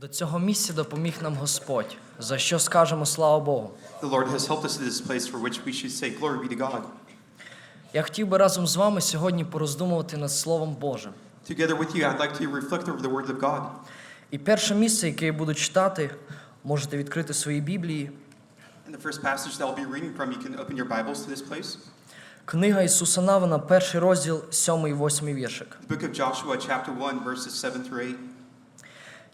До цього місця допоміг нам Господь, за що скажемо слава Богу. The Lord has helped us to this place for which we should say, Glory be to God. Я хотів би разом з вами сьогодні пороздумувати над Словом Божим. Together with you, I'd like to reflect over the Word of God. І перше місце, яке я буду читати, можете відкрити свої Біблії. And the first passage that I'll be reading from, you can open your Bibles to this place. Книга Ісуса Навина, перший розділ, сьомий і восьмий віршик. The book of Joshua, chapter 1, verses 7 through 8.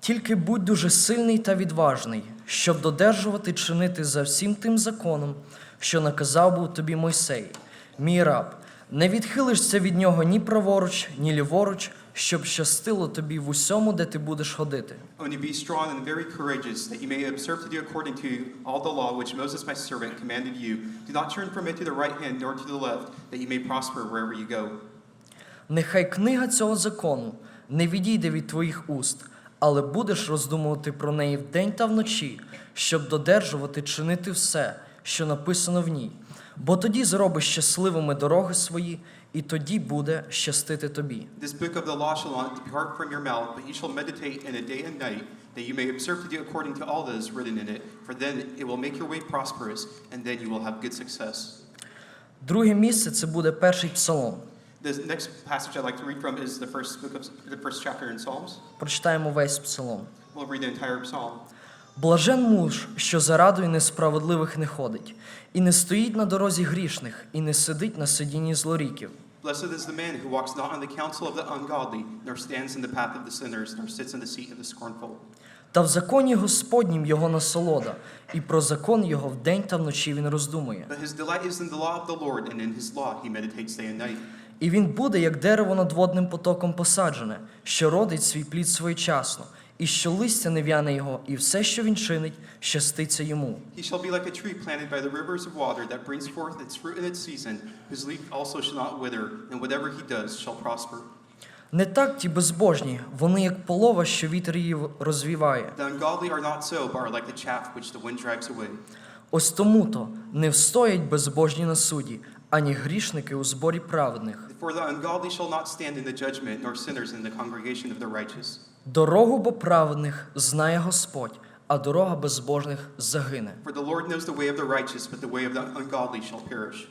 Тільки будь дуже сильний та відважний, щоб додержувати чинити за всім тим законом, що наказав був тобі Мойсей, мій раб. Не відхилишся від нього ні праворуч, ні ліворуч, щоб щастило тобі в усьому, де ти будеш ходити. Only be strong and very courageous, that you may observe to do according to all the law which Moses my servant commanded you. Do not turn from it to the right hand nor to the left, that you may prosper wherever you go. Нехай книга цього закону не відійде від твоїх уст, але будеш роздумувати про неї вдень та вночі, щоб додержувати чинити все, що написано в ній. Бо тоді зробиш щасливими дороги свої, і тоді буде щастити тобі. This book of the law shall not depart from your mouth, but you shall meditate in it day and night, that you may observe to do according to all that is written in it. For then it will make your way prosperous, and then you will have good success. Друге місце це буде перший псалом. The next passage I'd like to read from is the first book of the first chapter in Psalms. Прочитаємо весь псалом. We'll read the entire psalm. Блажен муж, що за радою несправедливих не ходить, і не стоїть на дорозі грішних, і не сидить на сидінні злоріків. Blessed is the man who walks not in the counsel of the ungodly, nor stands in the path of the sinners, nor sits in the seat of the scornful. Та в законі Господнім його насолода, і про закон його вдень та вночі він роздумує. But his delight is in the law of the Lord, and in his law he meditates day and night. І він буде, як дерево над водним потоком посаджене, що родить свій плід своєчасно, і що листя не в'яне його, і все, що він чинить, щаститься йому. He shall be like a tree planted by the rivers of water that brings forth its fruit in its season, whose leaf also shall not wither, and whatever he does shall prosper. Не так ті безбожні, вони як полова, що вітер її розвіває. The ungodly are not so, but are like the chaff which the wind drives away. Ось тому-то не встоять безбожні на суді, ані грішники у зборі праведних. For the ungodly shall not stand in the judgment, nor sinners in the congregation of the righteous. Дорогу бо праведних знає Господь, а дорога безбожних загине. For the Lord knows the way of the righteous, but the way of the ungodly shall perish.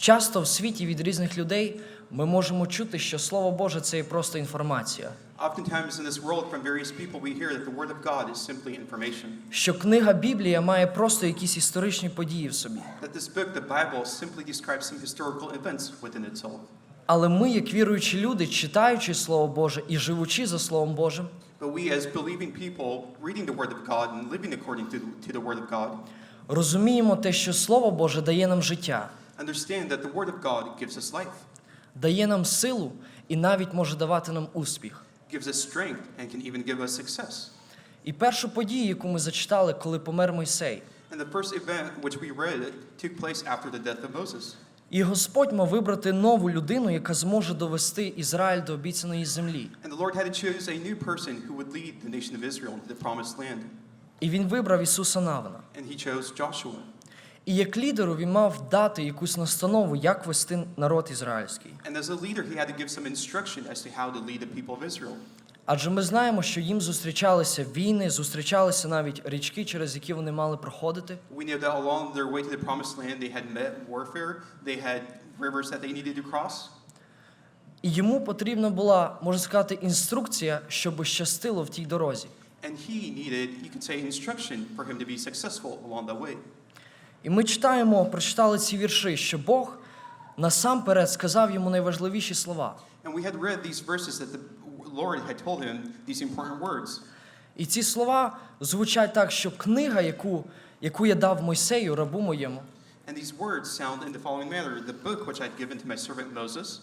Часто в світі від різних людей ми можемо чути, що Слово Боже це є просто інформація, Oftentimes in this world, from various people, we hear that the Word of God is simply information. що книга Біблія має просто якісь історичні події в собі. That this book, the Bible, simply describes some historical events within itself. Але ми, як віруючі люди, читаючи Слово Боже і живучи за Словом Божим, But we, as believing people, reading the Word of God and living according to, to the Word of God, розуміємо те, що Слово Боже дає нам життя, understand that the Word of God gives us life, дає нам силу і навіть може давати нам успіх. gives us strength, and can even give us success. І першу подію, яку ми зачитали, коли помер Мойсей, And the first event which we read took place after the death of Moses. і Господь мав вибрати нову людину, яка зможе довести Ізраїль до обіцяної землі. And the Lord had to choose a new person who would lead the nation of Israel into the promised land. І він вибрав Ісуса Навина. And he chose Joshua. І як лідеру він мав дати якусь настанову, як вести народ ізраїльський. And as a leader, he had to give some instruction as to how to lead the people of Israel. Адже ми знаємо, що їм зустрічалися війни, зустрічалися навіть річки, через які вони мали проходити. We know that along their way to the promised land, they had met warfare, they had rivers that they needed to cross. І йому потрібна була, можна сказати, інструкція, щоб щастило в тій дорозі. And he needed, you could say, instruction for him to be successful along that way. І ми читаємо, прочитали ці вірші, що Бог насамперед сказав йому найважливіші слова. And we had read these verses that the Lord had told him these important words. І ці слова звучать так, що книга, яку, яку я дав Мойсею, рабу моєму, And these words sound in the following manner The book which I'd given to my servant Moses,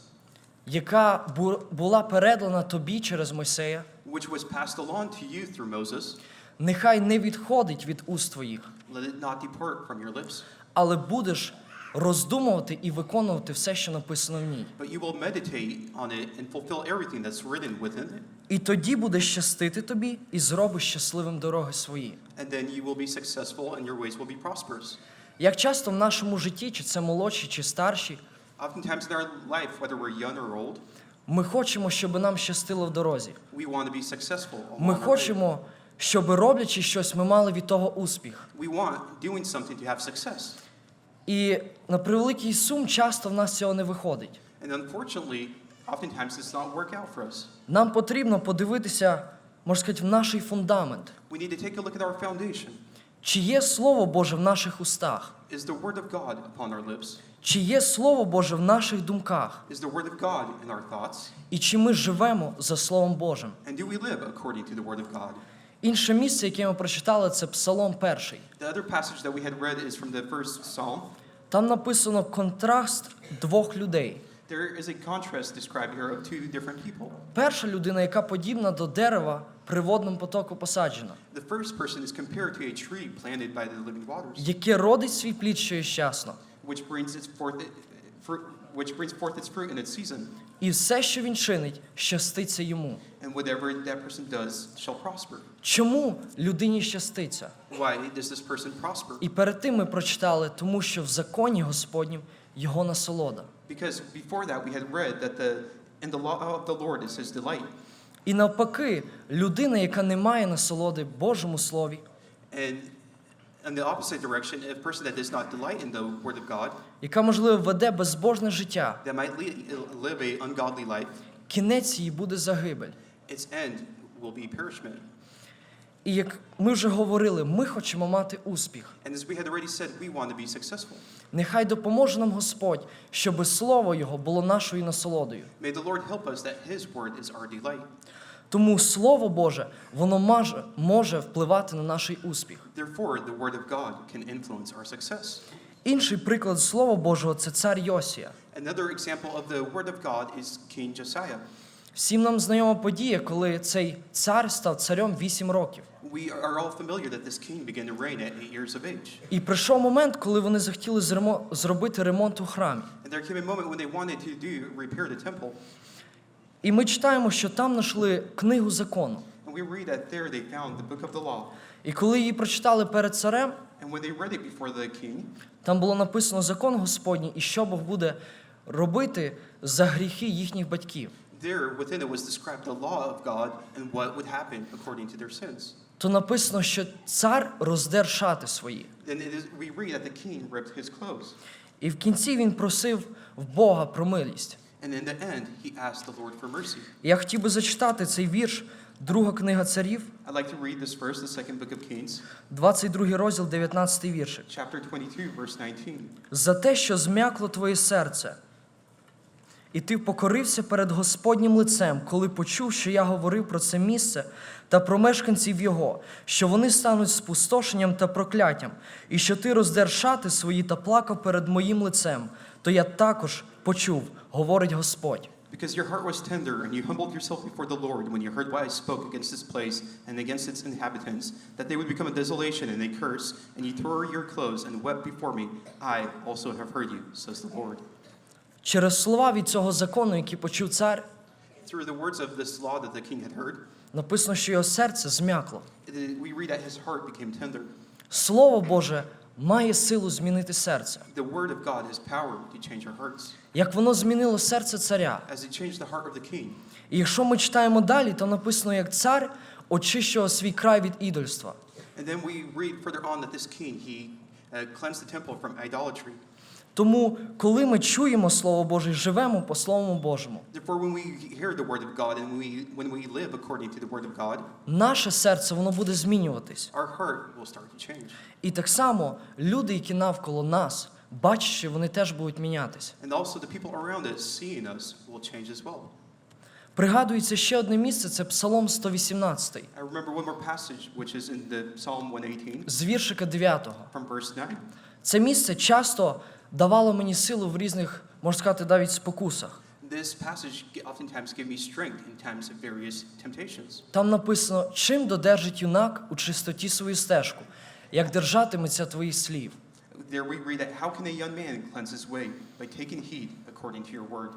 яка бу- була передана тобі через Мойсея, which was passed along to you through Moses, нехай не відходить від уст твоїх, let it not depart from your lips, але будеш роздумувати і виконувати все, що написано в ній. but you will meditate on it and fulfill everything that's written within it. І тоді буде щастити тобі і зробиш щасливим дороги свої. And then you will be successful and your ways will be prosperous. Як часто в нашому житті, чи це молодші, чи старші, Oftentimes in our life, whether we're young or old, ми хочемо, щоб нам щастило в дорозі. we want to be successful. Ми along our way. хочемо, щоб роблячи щось, ми мали від того успіх. We want doing something to have success. І на превеликий сум часто в нас цього не виходить. And unfortunately, oftentimes it's not work out for us. Нам потрібно подивитися, можна сказати, в наш фундамент. We need to take a look at our foundation. Чи є Слово Боже в наших устах? Is the word of God upon our lips? Чи є Слово Боже в наших думках? Is the word of God in our thoughts? І чи ми живемо за Словом Божим? And do we live according to the word of God? Інше місце, яке ми прочитали, це Псалом перший. The other passage that we had read is from the first psalm. Там написано контраст двох людей. There is a contrast described here of two different people. Перша людина, яка подібна до дерева при водному потоку посаджена, The first person is compared to a tree planted by the living waters, яке родить свій плід щоєчасно. which brings its forth, fruit, which brings forth its fruit in its season, І все, що він чинить, щаститься йому. and whatever that person does shall prosper. Чому людині щаститься? Why does this person prosper? І перед тим ми прочитали, тому що в законі Господнім його насолода. Because before that we had read that the in the law of the Lord is his delight, І навпаки, людина, яка не має насолоди Божому Слові, and in the opposite direction, a person that does not delight in the word of God, яка, можливо, веде безбожне життя, that might lead, live a ungodly life, кінець її буде загибель. its end will be perishment. І як ми вже говорили, ми хочемо мати успіх. And as we had already said, we want to be successful. Нехай допоможе нам Господь, щоби слово Його було нашою насолодою. May the Lord help us that His word is our delight. Тому Слово Боже, воно може, може впливати на наш успіх. Therefore, the word of God can our. Інший приклад Слова Божого це цар Йосія. Of the word of God is King Всім нам знайома подія, коли цей цар став царем 8 років. We are all familiar that this king began to reign at eight years of age. І прийшов момент, коли вони захотіли зробити ремонт у храмі. І ми читаємо, що там знайшли книгу закону. And we read that there they found the book of the law. І коли її прочитали перед царем, And when they read it before the king, там було написано закон Господній і що Бог буде робити за гріхи їхніх батьків. there within it was described the law of God and what would happen according to their sins. То написано, що цар роздер шати свої. Then it is, we read that the king ripped his clothes. І в кінці він просив в Бога про милість. Я хотів би зачитати цей вірш, друга книга царів, I'd like to read this verse, the second book of Kings, 22 розділ, 19 віршик. chapter 22, verse 19. За те, що зм'якло твоє серце, і ти покорився перед Господнім лицем, коли почув, що я говорив про це місце та про мешканців його, що вони стануть спустошенням та прокляттям, і що ти роздер шати свої та плакав перед моїм лицем, то я також почув, говорить Господь. Because your heart was tender, and you humbled yourself before the Lord when you heard what I spoke against this place and against its inhabitants, that they would become a desolation and a curse, and you tore your clothes and wept before me. I also have heard you, says the Lord. Через слова від цього закону, які почув цар, Through the words of this law that the king had heard, написано, що його серце зм'якло. we read that his heart became tender. Слово Боже має силу змінити серце. Як воно змінило серце царя. І якщо ми читаємо далі, то написано, як цар очищував свій край від ідольства. And then we read further on that this king, he uh, cleansed the temple from idolatry. Тому, коли ми чуємо Слово Боже живемо по Слову Божому, наше серце воно буде змінюватись. І так само люди, які навколо нас, бачачи, вони теж будуть мінятись. And also the people around us, seeing us, will change as well. Пригадується ще одне місце, це Псалом 118, I remember one more passage, which is in the Psalm 118, з віршика 9. from verse 9. Це місце часто давало мені силу в різних, можна сказати, навіть спокусах. This passage oftentimes gave me strength in times of various temptations. Там написано, чим додержить юнак у чистоті свою стежку, як держатиметься твоїх слів. There we read that how can a young man cleanse his way? By taking heed according to your word.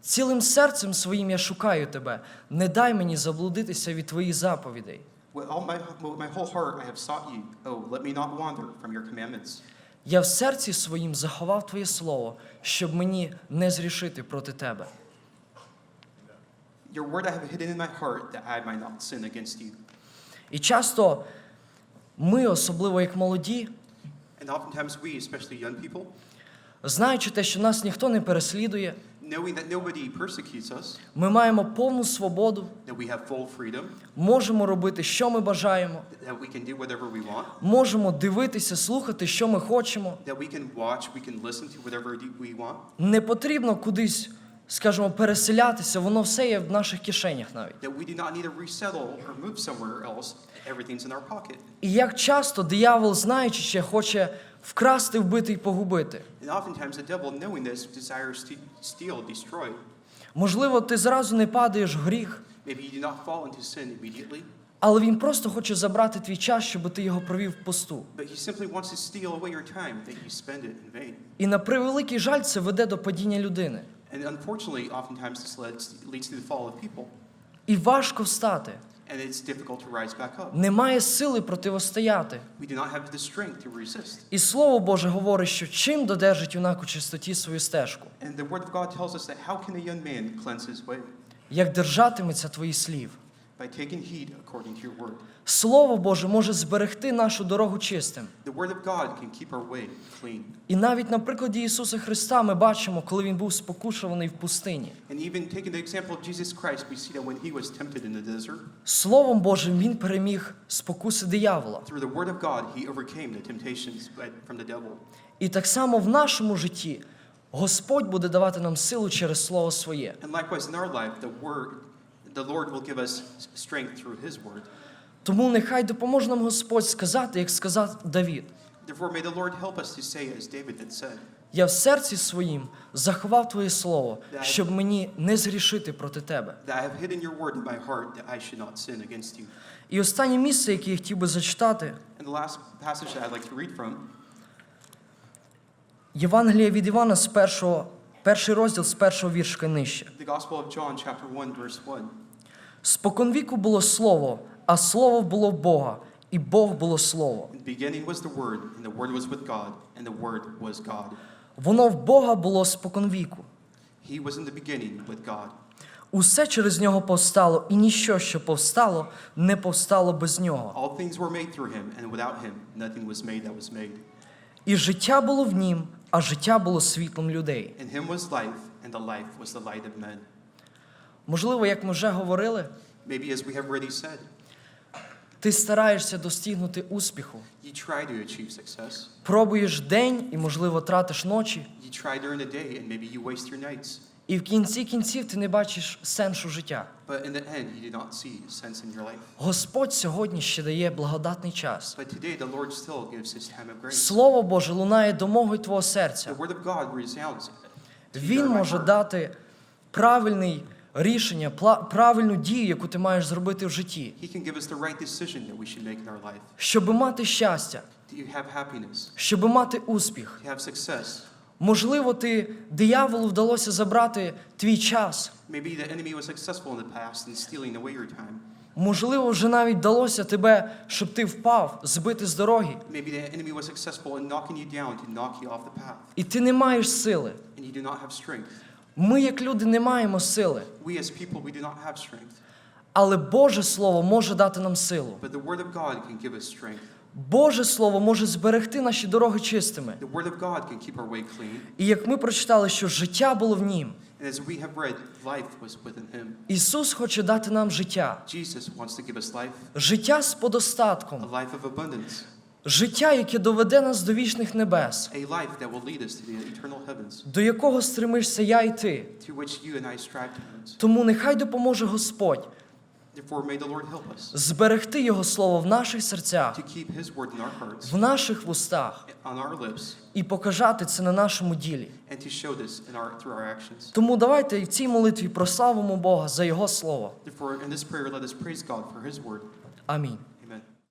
Цілим серцем своїм я шукаю тебе, не дай мені заблудитися від твоїх заповідей. With all my, with my whole heart I have sought you. Oh, let me not wander from your commandments. Я в серці своїм заховав твоє слово, щоб мені не зрішити проти тебе. Your word I have hidden in my heart that I might not sin against you. І часто ми, особливо як молоді, And oftentimes we, especially young people, знаючи те, що нас ніхто не переслідує, knowing that nobody persecutes us, ми маємо повну свободу, that we have full freedom, можемо робити, що ми бажаємо, that we can do whatever we want, можемо дивитися, слухати, що ми хочемо. that we can watch, we can listen to whatever we want, Не потрібно кудись, скажімо, переселятися, воно все є в наших кишенях навіть. that we do not need to resettle or move somewhere else. Everything's in our pocket. І як часто диявол, знаючи ще, хоче вкрасти, вбити і погубити. Можливо, ти зразу не падаєш в гріх, але він просто хоче забрати твій час, щоб ти його провів в посту. І на превеликий жаль, це веде до падіння людини. І важко встати. And it's difficult to rise back up. Немає сили противостояти. We do not have the strength to resist. І слово Боже говорить, що чим додержить юнак у чистоті свою стежку, And the Word of God tells us that how can a young man cleanse his way? як держатиметься твої слів. By taking heed according to your word. Слово Боже може зберегти нашу дорогу чистим. The Word of God can keep our way clean. І навіть на прикладі Ісуса Христа ми бачимо, коли Він був спокушуваний в пустині. And even taking the example of Jesus Christ, we see that when he was tempted in the desert, Словом Божим Він переміг спокуси диявола. through the Word of God, he overcame the temptations by- from the devil. І так само в нашому житті Господь буде давати нам силу через Слово Своє. And likewise, in our life, the Word, the Lord will give us strength through his Word. Тому нехай допоможе нам Господь сказати, як сказав Давід. Therefore, may the Lord help us to say, as David had said, Я в серці своїм заховав Твоє Слово, щоб мені не згрішити проти Тебе. that I have hidden your word in my heart that I should not sin against you. І останнє місце, яке я хотів би зачитати, And the last passage that I'd like to read from Євангеліє від Івана з першого, перший розділ з першого віршка нижче. the Gospel of John, chapter 1, verse 1. Споконвіку було слово, а слово було Бога, і Бог було слово. Воно в Бога було споконвіку. He was in the beginning with God. Усе через нього повстало, і ніщо, що повстало, не повстало без нього. All things were made through him, and without him, nothing was made that was made. І життя було в нім, а життя було світлом людей. In him was life, and the life was the light of men. Можливо, як ми вже говорили, Maybe as we have already said, ти стараєшся достигнути успіху. you try to achieve success. Пробуєш день і, можливо, тратиш ночі, You try during the day, and maybe you waste your nights. і в кінці кінців ти не бачиш сенсу життя. But in the end, you do not see sense in your life. Господь сьогодні ще дає благодатний час. But today, the Lord still gives his time of grace. Слово Боже лунає до мого й твого серця. The word of God resounds. Він може дати правильний рішення, правильну дію, яку ти маєш зробити в житті, щоб мати щастя, щоб мати успіх. Можливо, ти дияволу вдалося забрати твій час. Можливо, вже навіть вдалося тебе, щоб ти впав, збити з дороги, і ти не маєш сили. Ми, як люди, не маємо сили, We as people, we do not have strength, але Боже Слово може дати нам силу. but the word of God can give us strength. Боже Слово може зберегти наші дороги чистими. The word of God can keep our way clean. І як ми прочитали, що життя було в нім, And as we have read, life was within him. Ісус хоче дати нам життя, Jesus wants to give us life, життя з a подостатком, life of abundance, життя, яке доведе нас до вічних небес, до якого стремишся я і ти. Тому нехай допоможе Господь зберегти Його Слово в наших серцях, в наших вустах і показати це на нашому ділі. Тому давайте в цій молитві прославимо Бога за Його Слово. Амінь.